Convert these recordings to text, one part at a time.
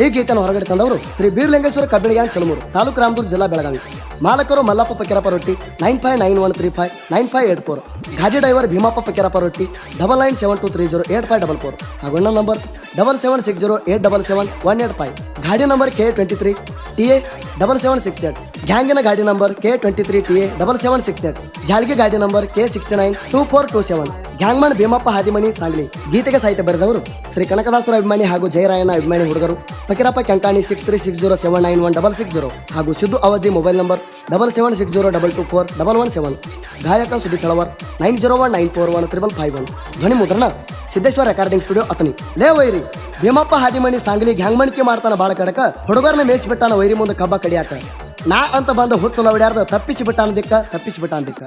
ಈ ಗೀತೆಯನ್ನು ಹೊರಗಡೆ ತಂದವರು ಶ್ರೀ ಬೀರ್ಲಿಂಗೇಶ್ವರ ಕಬ್ಬಿಣ ಗ್ಯಾಂಗ್ ಚಲಮೂರು ತಾಲೂಕು ರಾಮದುರ್ಗ ಜಿಲ್ಲಾ Belagavi ಮಾಲಕರು Mallappa Pakkerappa Rotti nine five nine one three five nine five eight four ಗಾಡಿ driver Bhimappa Pakkerappa Rotti double nine seven two three zero eight five double four ಹಾಗೂ ಇನ್ನೊಂದು number double seven six zero eight double seven one eight five ಗಾಡಿ number K twenty three T A double seven six eight ಗ್ಯಾಂಗಿನ ಗಾಡಿ number K twenty three T A double seven six eight ಜಾಲಿಗೆ ಗಾಡಿ number K sixty nine two four two seven gangman Bhimappa Hadimani Sangli. ಗೀತೆಗೆ ಸಾಹಿತ್ಯ ಬರೆದವರು ಶ್ರೀ ಕನಕದಾಸರ ಅಭಿಮಾನಿ ಹಾಗೂ ಜಯರಾಯನ ಅಭಿಮಾನಿ ಹುಡುಗರು. Fakirappa Kenkani six three six zero seven nine one double six zero ಹಾಗೂ Siddu Avadhi mobile number double seven six zero double two four double one seven ಗಾಯಕ Sudeep Talwar nine zero one nine four one triple five one. ಧ್ವನಿ ಮುದ್ರಣ, Siddeshwara recording studio Athani ಲೇ ವೈರಿ, ಭೀಮಪ್ಪ ಹಾದಿಮಣಿ ಸಾಂಗ್ಲಿ ಗ್ಯಾಂಗ್ಮಣಿಕೆ ಮಾಡ್ತಾನ ಬಾಳ ಕಡಕ. ಹುಡುಗರನ್ನ ಮೇಯಿಸಿಬಿಟ್ಟಾನ ವೈರಿ ಮುಂದೆ ಕಬ್ಬ ಕಡಿಯಾಕ. ನಾ ಅಂತ ಬಂದ ಹುಚ್ಚಲ ಹೊಡ್ಯಾರ್ದ ತಪ್ಪಿಸಿ ಬಿಟ್ಟಾನ ದಿಕ್ಕ ತಪ್ಪಿಸಿ ಬಿಟ್ಟಾನ ದಿಕ್ಕ.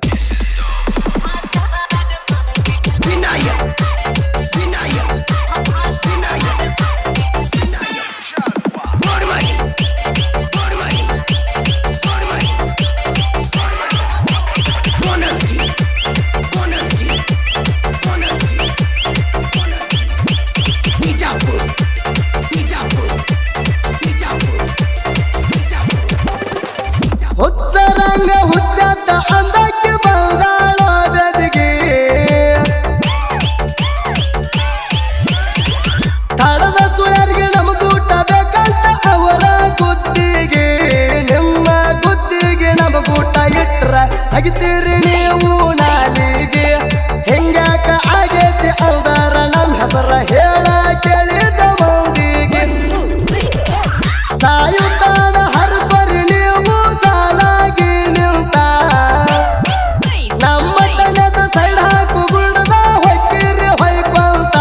ತೆಗಿತೀರಿ ನೀವು ನಾಲಿಗೆ. ಹೆಂಗ್ಯಾಕ ಆಗೈತಿ ಅವದಾರ ನಮ್ಮ ಹೆಸರ ಹೇಳ ಕೇಳಿದ ಮಂದಿಗೆ ಸಾಯುತ್ತಾನ ಹರ್ಬರಿ ನೀವು ಸಾಲಾಗಿ ನಿಂತ. ನಮ್ಮ ತನದ ಸೈಡ್ ಹಾಕು ಗುಡ್ದ ಹೊಕ್ಕಿರಿ ಹೊಯ್ಕೊಂತ.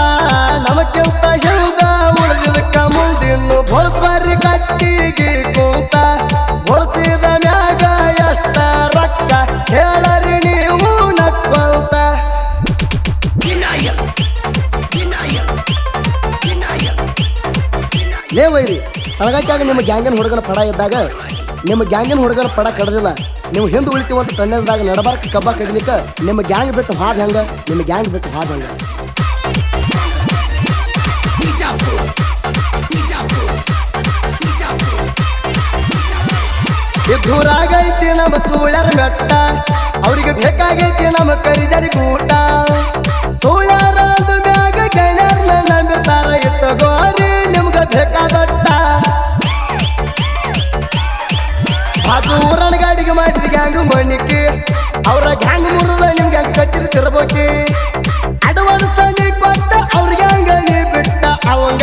ನಮಕ್ಕಿಂತ ಹಿಂದ ಉಳಿದಿದ್ದಕ್ಕ ಮುಂದಿನ್ನು ಹೊಳಸ್ಬಾರಿ ಕಟ್ಟಿಗೆ. ವೈರಿ ತಳಗಟ್ಟಾಗ ನಿಮ್ಮ ಗ್ಯಾಂಗಿನ ಹುಡುಗನ ಪಡ ಇದ್ದಾಗ, ನಿಮ್ಮ ಗ್ಯಾಂಗಿನ ಹುಡುಗನ ಪಡ ಕಡದಿಲ್ಲ. ನೀವು ಹಿಂದೆ ಉಳಿತೀವಂತ ಕಣ್ಣದಾಗ ನಡಬಾರ್ಕ ಕಬ್ಬ ಕಡಿಲಿಕ್ಕ ನಿಮ್ಮ ಗ್ಯಾಂಗ್ ಬಿಟ್ಟು ಹಾದ್ ಹೆಂಗ? ನಿಮ್ಮ ಗ್ಯಾಂಗ್ ಬಿಟ್ಟು ಹಾದ್ ಹೆಂಗ? ಎದುರಾಗೈತಿ ನಮ್ಮ ಸೂಳ್ಯರ ಮೆಟ್ಟ ಅವ್ರಿಗೆ ಬೇಕಾಗೈತಿ ನಮ್ಮ ಕರಿಜರಿ ಕೂಟ. ಸುಳ್ಯರ ಮ್ಯಾಗ ಗೆಳೆಯರ್ನ ನಂಬಿರ್ತಾರ, ಇಟ್ಟ ಗೋರಿ ನಿಮ್ಗ ಬೇಕಾದಟ್ಟ. ಅದು ಊರನ ಗಾಡಿಗೆ ಮಾಡಿದ ಗ್ಯಾಂಗ್ ಮಣಿಕೆ ಅವರ ಗ್ಯಾಂಗ್ ಮುರಿದ ನಿಮ್ಗೆ ಹಂಗ ಕಟ್ಟಿದ ತಿರ್ಬೋಕಿ ಅಡವಾದ ನೀ ಕೊಟ್ಟ ಅವ್ರ ಗ್ಯಾಂಗ್ ನೀ ಬಿಟ್ಟ ಅವಂಗ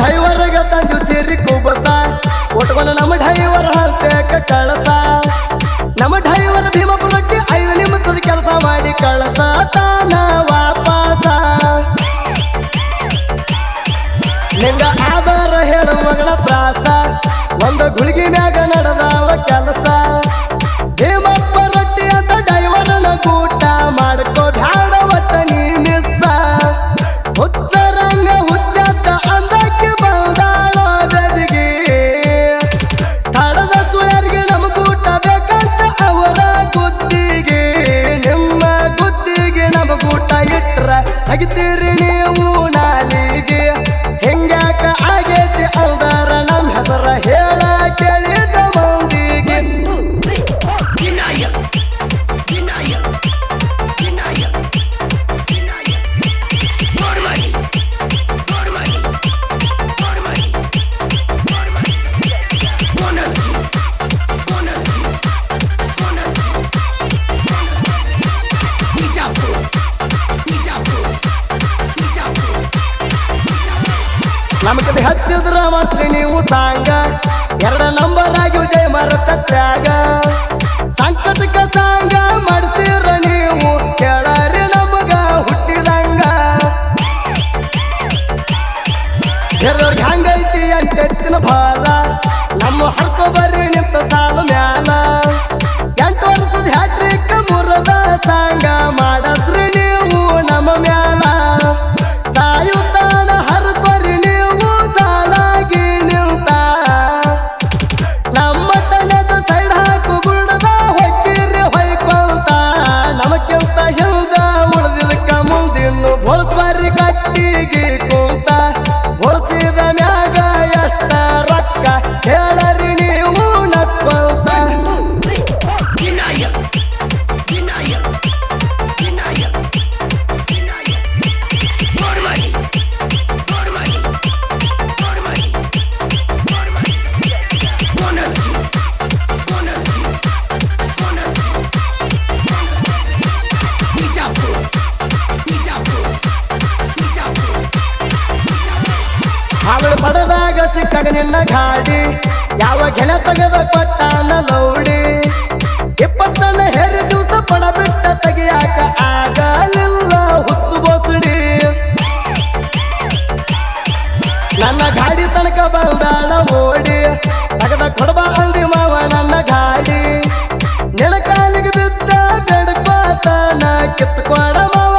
ಡ್ರೈವರ್ಗೆ ತಂದು ಸೇರಿ ಕುಬಸ. ಒಟ್ಕೊಂಡು ನಮ್ಮ ಡ್ರೈವರ್ ಹಲ್ತೇಕ ಕಳಸ. ನಮ್ಮ ಡ್ರೈವರ್ ಭೀಮಪುರಕ್ಕೆ ಐದು ನಿಮಿಷದ ಕೆಲಸ ಮಾಡಿ ಕಳಸ. ತಾನ ವಾಪಸ. ನಿಂಗ ಆಧಾರ ಹೇಳು ಮಗಳ ತ್ರಾಸ. ಒಂದು ಗುಳಿಗೆ ನಡೆದಾವ ಕೆಲಸ. ಶ್ರೀ ನೀವು ಸಾಂಗ ಎರಡ ನಂಬರ್ ಆಗಿ ವಿಜಯ ಮರತ ತ್ಯಾಗ. ಮಗನೆಲ್ಲ ಗಾಡಿ. ಯಾವ ಗೆಲ ತೆಗೆದ ಕೊಟ್ಟಾನ ಲೌಡಿ. ಇಪ್ಪತ್ತನ ಹೆರಿ ದಿವಸ ಪಡ ಬಿಟ್ಟ ತೆಗಿಯಾಕ ಆಗಲಿಲ್ಲ ಹುಚ್ಚು ಬಸುಡಿ. ನನ್ನ ಗಾಡಿ ತನಕ ಬಂದಾಳ ಓಡಿ. ತಗದ ಕೊಡಬ ಅಲ್ದಿ ಮಾವ ನನ್ನ ಗಾಡಿ. ನಿನ ಬಿದ್ದ ಬೆಡ್ಕೋತ ನಾ ಕಿತ್ಕೊಡ ಮಾವ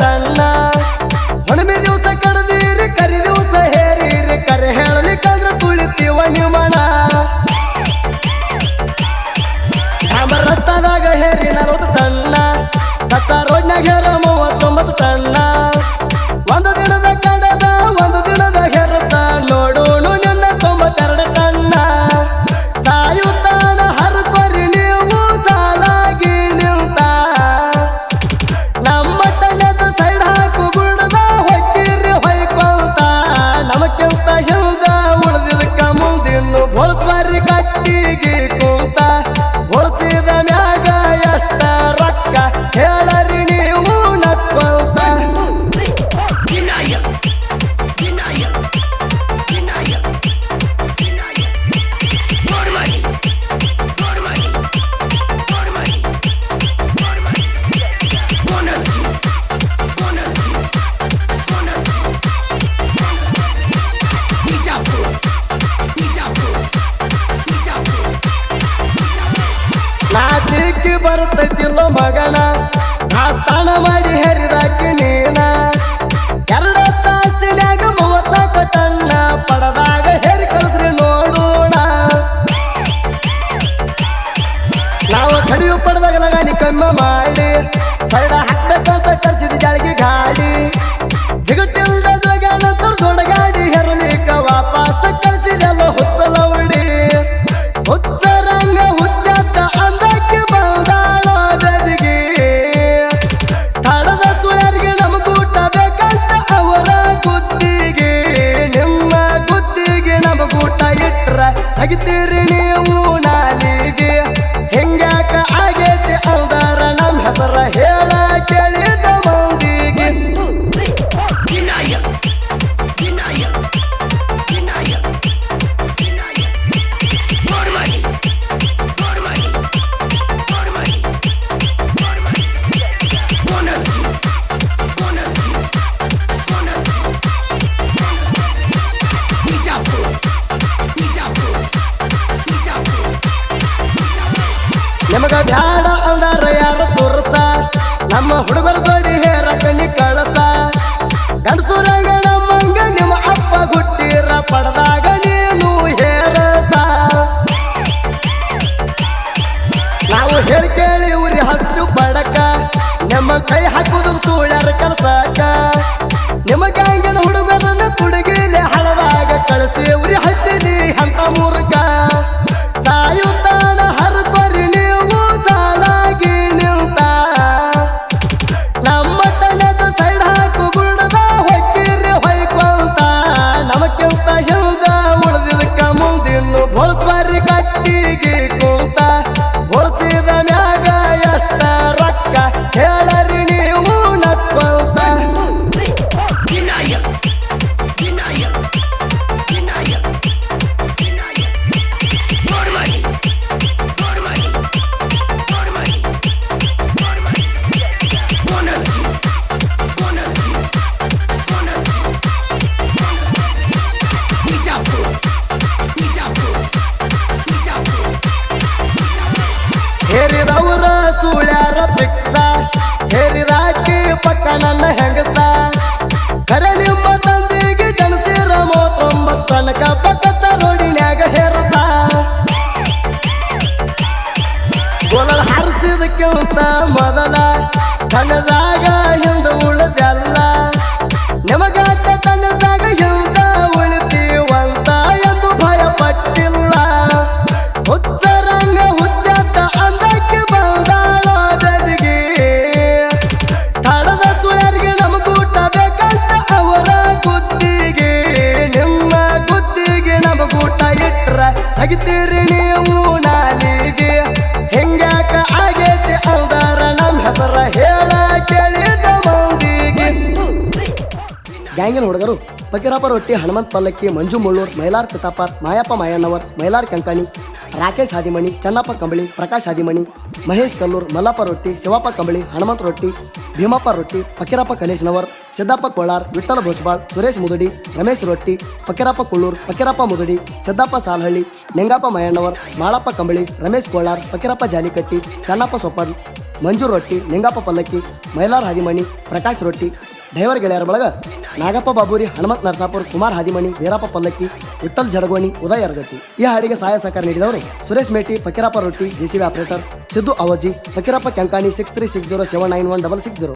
ತಣ್ಣ ಹುಣ್ಮೆ ದಿವಸ ಕಡದೀರಿ, ಕರಿ ದಿವಸ ಹೇರೀರಿ, ಕರೆ ಹೇಳಲಿಕ್ಕಂದ್ರೆ ತುಳಿತೀವ ನಿಮಣ ರಸ್ತಾದಾಗ ಹೇರಿ ನಲವತ್ತು ತಣ್ಣ ಕತ್ತ ಹೇರ ಮೂವತ್ತೊಂಬತ್ತು ತಣ್ಣ ನಿಮಗ ಬ್ಯಾಡ ಅಂದಾರ ಯಾರ ತೋರ್ಸ ನಮ್ಮ ಹುಡುಗರ ಜೋಡಿ ಹೇರ ಕಣ್ಣಿ ಕಳಸ. ಗಂಡಸೂರಂಗ ನಮ್ಮಂಗ ನಿಮ್ಮ ಅಪ್ಪ ಗುಟ್ಟಿರ ಪಡೆದಾಗ ನೀನು ಹೇರಸ. ನಾವು ಹೇಳಿ ಕೇಳಿ ಉರಿ ಹಸ್ತು ಪಡಕ. ನಮ್ಮ ಕೈ ಹಾಕುದು ಸುಳ್ಯಾರ ಕಲ್ಸಕ. ಗ್ಯಾಂಗಿನ ಹುಡುಗರನ್ನ ಕುಡುಗಿಲೆ ಹಳವಾಗ ಕಳಿಸಿ ಸುಳ್ಯಾರ ಪಿಕ್ಸ ಹೇರಿದಾಕಿ ಪಕ್ಕ ನನ್ನ ಹೆಂಗಸ. ಕರೆ ನಿಮ್ಮ ತಂದಿಗೆ ಜನಸಿರ ಮೂವತ್ತೊಂಬತ್ತು ತನಕ ಪಕ್ಕ ರೋಡಿನ್ಯಾಗ ಹೇರಸ. ಗೋಲಲ್ ಹರಿಸಿದಕ್ಕಿಂತ ಮೊದಲ ಕಣ್ಣದಾಗ ಗ್ಯಾಂಗಿನ ಹುಡುಗರು ಪಕೀರಪ್ಪ ರೊಟ್ಟಿ, ಹನುಮಂತ್ ಪಲ್ಲಕ್ಕಿ, ಮಂಜು ಮುಳ್ಳೂರ್, ಮೈಲಾರ್ ಪ್ರತಾಪ, ಮಾಯಪ್ಪ ಮಾಯಣ್ಣವರ್, ಮೈಲಾರ್ ಕಂಕಣಿ, ರಾಕೇಶ್ ಹಾದಿಮಣಿ ಚನ್ನಪ್ಪ ಕಂಬಳಿ, ಪ್ರಕಾಶ್ ಹಾದಿಮಣಿ ಮಹೇಶ್ ಕಲ್ಲೂರ್, ಮಲ್ಲಪ್ಪ ರೊಟ್ಟಿ, ಶಿವಪ್ಪ ಕಂಬಳಿ, ಹನುಮಂತ ರೊಟ್ಟಿ, ಭೀಮಪ್ಪ ರೊಟ್ಟಿ ಫಕೀರಪ್ಪ ಕಲೇಶ್ನವರ್, ಸಿದ್ದಪ್ಪ ಕೋಳಾರ್, ವಿಠ್ಠಲ ಭೋಜ್ಬಾಳ್ ಸುರೇಶ್ ಮುದುಡಿ, ರಮೇಶ್ ರೊಟ್ಟಿ ಫಕೀರಪ್ಪ ಕುಳ್ಳೂರ್, ಪಕೀರಪ್ಪ ಮುದುಡಿ, ಸಿದ್ದಪ್ಪ ಸಾಲಹಳ್ಳಿ, ನಿಂಗಪ್ಪ ಮಾಯಣ್ಣವರ್, ಮಾಳಪ್ಪ ಕಂಬಳಿ, ರಮೇಶ್ ಕೋಳಾರ್, ಪಕೀರಪ್ಪ ಜಾಲಿಕಟ್ಟಿ, ಚನ್ನಪ್ಪ ಸೊಪ್ಪನ್, ಮಂಜು ರೊಟ್ಟಿ, ನಿಂಗಪ್ಪ ಪಲ್ಲಕ್ಕಿ, ಮೈಲಾರ್ ಹಾದಿಮಣಿ ಪ್ರಕಾಶ್ ರೊಟ್ಟಿ ಡ್ರೈವರ್ ಗೆಳೆಯರ ಬಳಗ ನಾಗಪ್ಪ ಬಾಬೂರಿ, ಹನುಮಂತ್ ನರಸಾಪುರ್, ಕುಮಾರ್ ಹಾದಿಮಣಿ, ವೀರಪ್ಪ ಪಲ್ಲಕ್ಕಿ ವಿಠಲ್ ಜಡಗೋಣಿ, ಉದಯ್ ಅರ್ಗಟ್ಟಿ. ಈ ಹಾಡಿಗೆ ಸಹಾಯ ಸಹಕಾರ ನೀಡಿದವರು Suresh Meti, Fakirappa Rotti JCB operator, Siddu Avaji, Fakirappa Kenkani six three six zero seven nine one double six zero